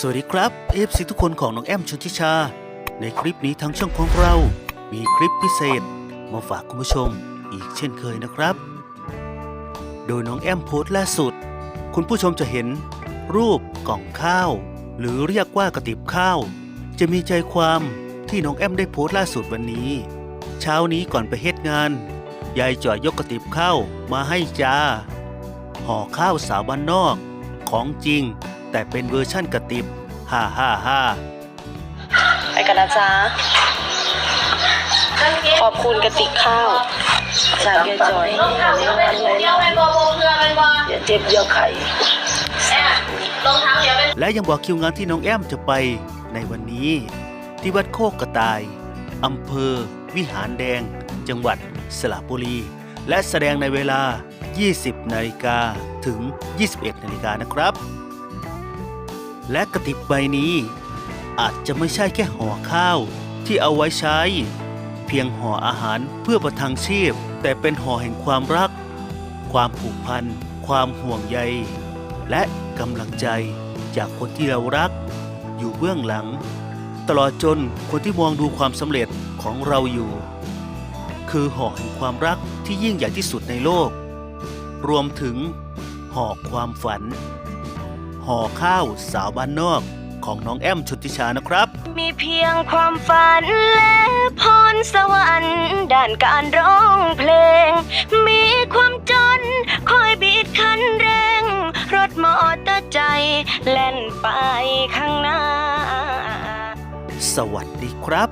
สวัสดีครับเอฟซีทุกคนของน้องแอมชนทิชา ในคลิปนี้ทางช่องของเรา มีคลิปพิเศษ มาฝากคุณผู้ชมอีกเช่นเคยนะครับ โดยน้องแอมโพสต์ล่าสุด คุณผู้ชมจะเห็น รูปกล่องข้าว หรือเรียกว่ากระติบข้าว จะมีใจความที่น้องแอมได้โพสต์ล่าสุดวันนี้ เช้านี้ก่อนไปเฮ็ดงาน ยายจ่อยยกกระติบข้าวมาให้จ้าห่อข้าวสาวบ้านนอก ของจริง แต่เป็นเวอร์ชั่นกระติบฮ่าฮ่าฮ่าไปกันนะจ๊ะ ขอบคุณกระติกข้าวจากยายจอยเดียวเป็นบอโบเพื่อเป็นบออย่าเจ็บอย่าไข่แอบรองเท้าเดี๋ยวเป็นและยังบอกคิวงานที่น้องแอมจะไปในวันนี้ ที่วัดโคกกระต่ายอำเภอ วิหารแดง จังหวัดสระบุรี และแสดงในเวลา 20 นาฬิกาถึง 21 นาฬิกานะครับ และกระติบใบนี้ อาจจะไม่ใช่แค่ห่อข้าวที่เอาไว้ใช้ เพียงห่ออาหารเพื่อประทังชีพ แต่เป็นห่อแห่งความรัก ความผูกพัน ความห่วงใย และกำลังใจจากคนที่เรารัก อยู่เบื้องหลัง ตลอดจนคนที่มองดูความสำเร็จของเราอยู่ คือห่อแห่งความรักที่ยิ่งใหญ่ที่สุดในโลก รวมถึงห่อความฝัน ห่อข้าวสาวบ้านนอกของน้องแอมชุติชานะครับ มีเพียงความฝันและพรสวรรค์ด้านการร้องเพลง มีความจนคอยบีดคันเร่ง รถมอเตอร์ใจแล่นไปข้างหน้า สวัสดีครับ